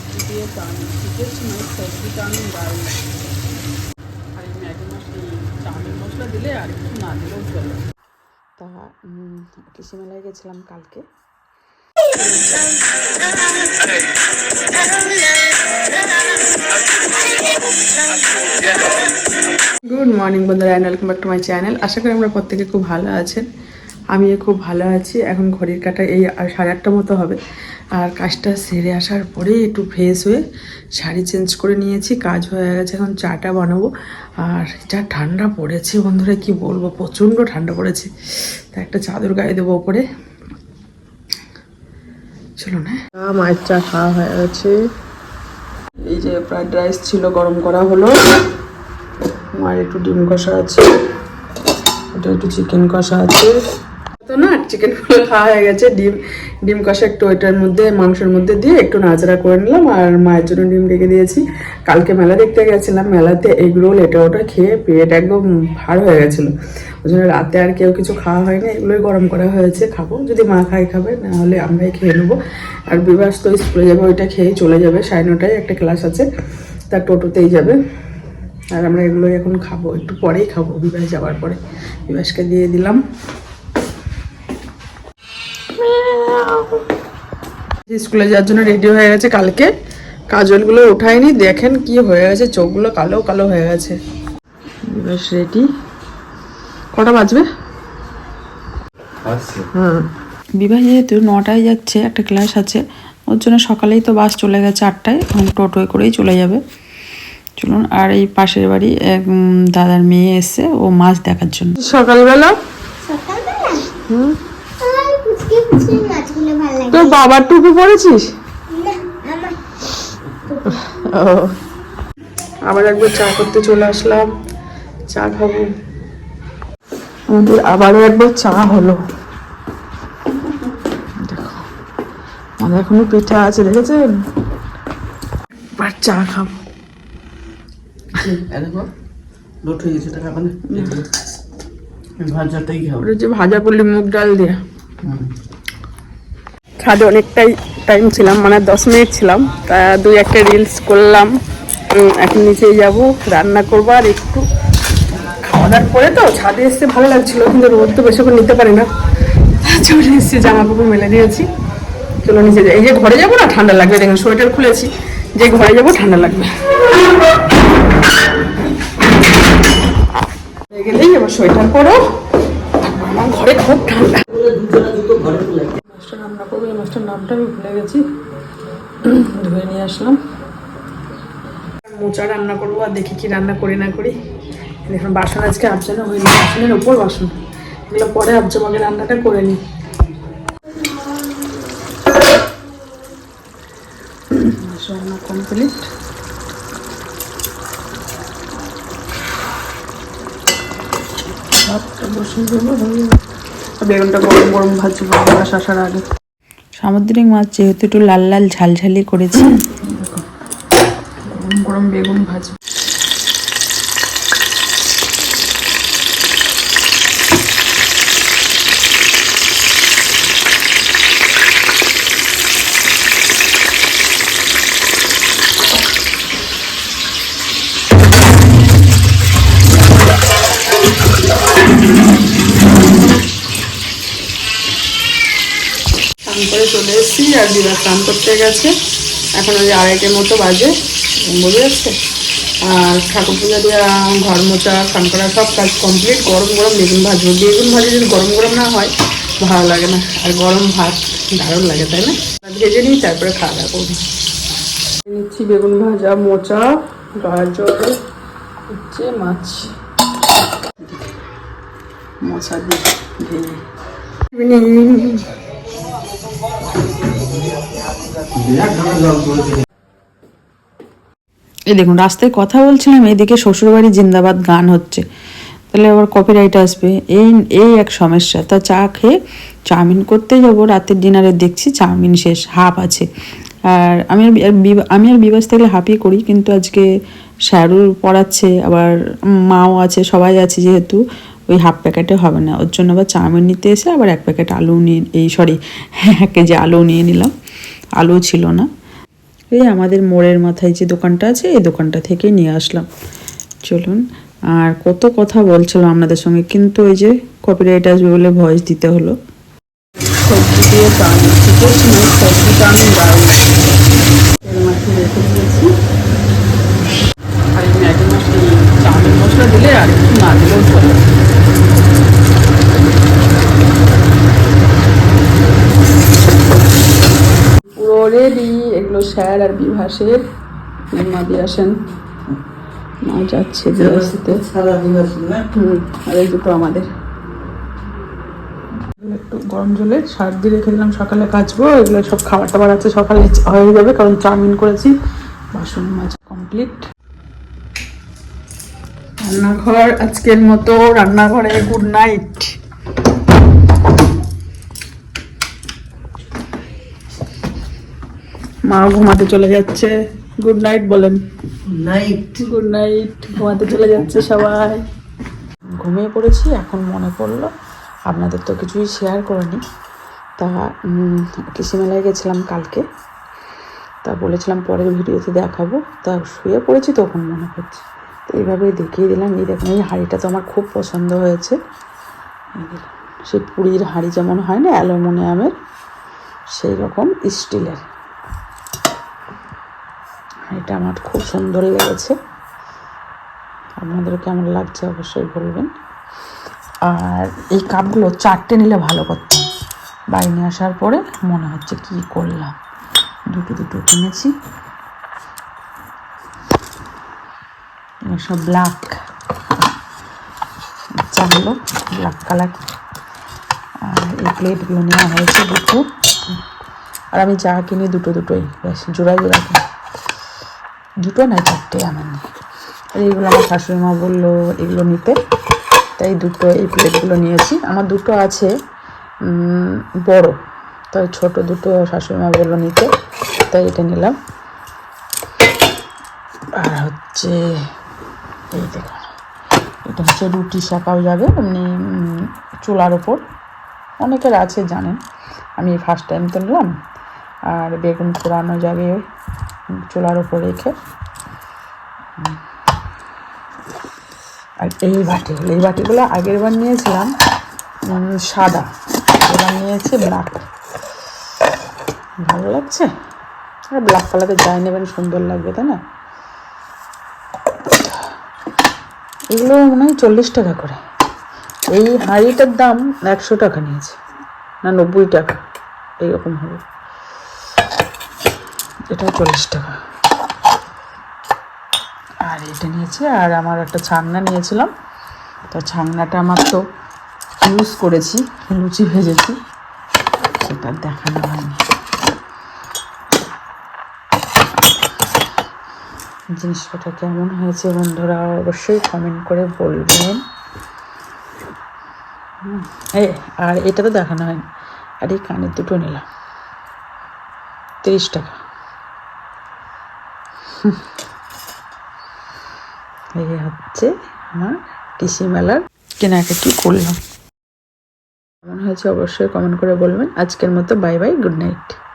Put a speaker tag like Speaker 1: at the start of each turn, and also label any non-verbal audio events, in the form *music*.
Speaker 1: সবজি দিয়ে চাউমিন শীতের সময় সবজি চাউমিন দারুণ আর এই ম্যাগি মশলা চাউমিন মশলা দিলে আর কিছু না দিলেও চলে।
Speaker 2: তা কৃষি মেলায় গেছিলাম কালকে? গুড মর্নিং বন্ধুরা and welcome back to my channel আশা করি আমরা প্রত্যেকে খুব ভালো আছেন। আমিও খুব ভালো আছি। এখন ঘড়ির কাটা এই সাড়ে আটটা মতো হবে। আর কাজটা সেরে আসার পরে একটু ফ্রেশ হয়ে শাড়ি চেঞ্জ করে নিয়েছি, কাজ হয়ে গেছে, এখন চাটা বানাবো। আর যা ঠান্ডা পড়েছে বন্ধুরা, কি বলব, প্রচণ্ড ঠান্ডা পড়েছে। তা একটা চাদর গায়ে দেবো ওপরে। চলুন হ্যাঁ। মায়ের চা খাওয়া হয়ে গেছে। এই যে ফ্রাইড রাইস ছিল, গরম করা হলো। মায়ের একটু ডিম কষা আছে এটা একটু চিকেন কষা আছে। তো না চিকেনগুলো খাওয়া হয়ে গেছে। ডিম ডিম কষা একটু ওইটার মধ্যে, মাংসের মধ্যে দিয়ে একটু নাচড়া করে নিলাম আর মায়ের জন্য ডিম রেখে দিয়েছি। কালকে মেলা দেখতে গেছিলাম, মেলাতে এগ রোল, এটা ওটা খেয়ে পেট একদম ভার হয়ে গেছিল। ওই জন্য রাতে আর কেউ কিছু খাওয়া হয়নি, এগুলোই গরম করা হয়েছে, খাব। যদি মা খাই খাবে, না হলে আমরাই খেয়ে নেব। আর বিবাস তো স্কুলে যাবে, ওইটা খেয়েই চলে যাবে, সাড়ে নটায় একটা ক্লাস আছে তার টোটোতেই যাবে। আর আমরা এগুলোই এখন খাব, একটু পরেই খাব বিবাস যাওয়ার পরে। বিবাসকে দিয়ে দিলাম। স্কুলে যাওয়ার জন্য রেডি হয়ে গেছে কালকে। কাজলগুলো উঠায়নি দেখেন কি হয়ে গেছে চোখগুলো কালো কালো হয়ে গেছে। বিবাস রেডি কটা বাজবে? হ্যাঁ
Speaker 3: বিবাহ যেহেতু নটায় যাচ্ছে একটা ক্লাস আছে ওর জন্য সকালেই তো বাস চলে গেছে আটটায় এখন টোটোয় করেই চলে যাবে। চলুন আর এই পাশের বাড়ি এক দাদার মেয়ে এসছে ও মাছ দেখার জন্য।
Speaker 2: সকালবেলা?
Speaker 4: সকালবেলা আর পুচকে পুচকে মাছগুলো ভালো লাগে
Speaker 2: তোর বাবার টুপি পরেছিস? ও। আবার একবার চা করতে চলে আসলাম। চা খাব। আমাদের আবারও একবার চা হলো। দেখো আমাদের এখনও পিঠা আছে দেখেছেন? এবার চা খাব।
Speaker 1: দেখো লোট হয়ে গেছে টাকা মানে ভাজাতেই খাব।
Speaker 2: ওটা যে ভাজা পড়লি মুগ ডাল দিয়ে। ছাদে অনেকটাই টাইম ছিলাম মানে দশ মিনিট ছিলাম। তা দুই একটা রিলস করলাম এখন নিচেই যাব, রান্না করব আর একটু খাওয়া দাওয়ার পরে তো ছাদে এসে ভালো লাগছিল, কিন্তু রোদ তো বেশি করে নিতে পারি না। চলে এসেছি জামা কাপড় মেলে দিয়েছি। চলো নিচে যাই। এই যে ঘরে যাব না, ঠান্ডা লাগবে, দেখুন সোয়েটার খুলেছি। যে ঘরে যাব, ঠান্ডা লাগবে। গেলেই আবার সোয়েটার পরো। আমার ঘরে খুব ঠান্ডা। মাছটা রান্না করব, এই মাছটার নামটা আমি ভুলে গেছি। ধুয়ে নিয়ে আসলাম। মোচা রান্না করব আর দেখি কি রান্না করি না করি। দেখুন, বাসন আজকে আবজানো হয়নি, বাসনের ওপর বাসন। এগুলো পরে আবজাম আগে রান্নাটা করে নিই। রান্না কমপ্লিট ভাতটা দেবো বেগুনটা গরম গরম ভাজছি বাস আসার আগে।
Speaker 3: সামুদ্রিক মাছ যেহেতু একটু লাল লাল ঝালঝালি করেছি।
Speaker 2: গরম গরম বেগুন ভাজি স্নান করে চলে আর দিদা স্নান করতে গেছে। এখন ওই আড়াইটের মতো বাজে বোঝা যাচ্ছে। আর ঠাকুর পূজা দেওয়া ঘর মোচা স্নান করা সব কাজ কমপ্লিট গরম গরম বেগুন ভাজবো। বেগুন ভাজি যদি গরম গরম না হয়, ভালো লাগে না। আর গরম ভাত দারুণ লাগে, তাই না? ভেজে নিই, তারপরে খাওয়া দাওয়া করব। নিচ্ছি বেগুন ভাজা, মোচা, গাজর, হচ্ছে মাছ। মোচা দিয়ে ভেজে
Speaker 3: এই দেখুন, রাস্তায় কথা বলছিলাম, এদিকে শ্বশুরবাড়ি জিন্দাবাদ গান হচ্ছে। তাহলে আবার কপিরাইট আসবে। এই এই এক সমস্যা। তা চা খেয়ে চাউমিন করতে যাব, রাতের ডিনারে দেখছি চাউমিন শেষ, হাফ আছে। আর আমি আর আমি আর বিবাস থাকলে হাফই করি, কিন্তু আজকে শ্যারুর পড়াচ্ছে, আবার মাও আছে, সবাই আছে যেহেতু, ওই হাফ প্যাকেটে হবে না। ওর জন্য আবার চাউমিন নিতে এসে আবার এক প্যাকেট আলু নিয়ে, এই সরি এক কেজি আলু নিয়ে নিলাম। আলু ছিল না।
Speaker 2: এই আমাদের মোড়ের মাথায় যে দোকানটা আছে, এই দোকানটা থেকেই নিয়ে আসলাম। চলুন, আর কত কথা বলছিলাম আপনাদের সঙ্গে, কিন্তু ওই যে কপিরাইট আসবে বলে ভয়েস দিতে হলো।
Speaker 5: দিয়ে এই মশলা দিলে আর একটু না দিলেও চলে। রেডি এগুলো স্যার আর বিভাসের মা দিয়ে আসেন। মা যাচ্ছে আর এই দুটো আমাদের। একটু গরম জলে সার দিয়ে রেখে দিলাম সকালে কাচবো এগুলো সব খাবার টাবার আছে সকালে হয়ে যাবে কারণ চাউমিন করেছি। বাসন মাছ কমপ্লিট রান্নাঘর আজকের মতো রান্নাঘরে গুড নাইট মা ঘুমাতে চলে যাচ্ছে। গুড নাইট বলেন।
Speaker 1: নাইট
Speaker 5: গুড নাইট ঘুমাতে চলে যাচ্ছে সবাই।
Speaker 2: ঘুমিয়ে পড়েছি এখন মনে পড়ল। আপনাদের তো কিছুই শেয়ার করিনি। তা কৃষি মেলায় গেছিলাম কালকে। তা বলেছিলাম পরের ভিডিওতে দেখাবো। তা শুয়ে পড়েছি তখন মনে পড়ছে তো এইভাবেই দেখিয়ে দিলাম। এই দেখুন এই হাঁড়িটা তো আমার খুব পছন্দ হয়েছে। সেই পুরীর হাঁড়ি যেমন হয় না অ্যালুমিনিয়ামের সেই রকম স্টিলের। হাঁড়িটা আমার খুব সুন্দর লেগেছে। আপনাদের কেমন লাগছে অবশ্যই বলবেন। আর এই কাপগুলো চারটে নিলে ভালো করতাম। বাড়ি নিয়ে আসার পরে মনে হচ্ছে কি করলাম। দুটো দুটো কিনেছি। সব ব্ল্যাক বাচ্চাগুলো ব্ল্যাক কালার আর এই প্লেটগুলো নেওয়া হয়েছে দুটো। আর আমি যা কিনি দুটো দুটোই বেশ জোড়া জোড়া কিনি। দুটো না চারটে আমার এইগুলো আমার শাশুড়ি মা বলল, এগুলো নিতে। তাই দুটো এই প্লেটগুলো নিয়েছি। আমার দুটো আছে বড়। তাই ছোট দুটো শাশুড়ি মা বলল নিতে। তাই এটা নিলাম। আর হচ্ছে, এই দেখুন এটা হচ্ছে রুটি শাকাও যাবে এমনি চুলার ওপর। অনেকের আছে, জানেন। আমি ফার্স্ট টাইম তো নিলাম আর বেগুন পোড়ানো যাবে। চুলার ওপর রেখে। আর এই বাটিগুলো এই বাটিগুলো আগের বার নিয়েছিলাম সাদা। এবার নিয়েছি ব্ল্যাক ভালো লাগছে? আর ব্ল্যাক কালারের যাই নেবেন সুন্দর লাগবে, তাই না? এগুলো মনে হয় চল্লিশ টাকা করে। এই হাঁড়িটার দাম একশো টাকা নিয়েছে, না নব্বই টাকা, এইরকম হবে। এটা চল্লিশ টাকা। আর এটা নিয়েছি, আর আমার একটা ছাংনা নিয়েছিলাম। তো ছাংনাটা আমার তো ইউজ করেছি, লুচি ভেজেছি, সেটা দেখানো হয়নি। জিনিসপত্র কেমন হয়েছে বন্ধুরা অবশ্যই কমেন্ট করে বলবেন। আর এটা তো দেখানো হয়নি। আর এই কানের দুটো নিলাম। তিরিশ টাকা। *laughs* এই হচ্ছে আমার কৃষি মেলার কেনাকাটি করলাম? কেমন হয়েছে অবশ্যই কমেন্ট করে বলবেন। আজকের মতো বাই বাই গুড নাইট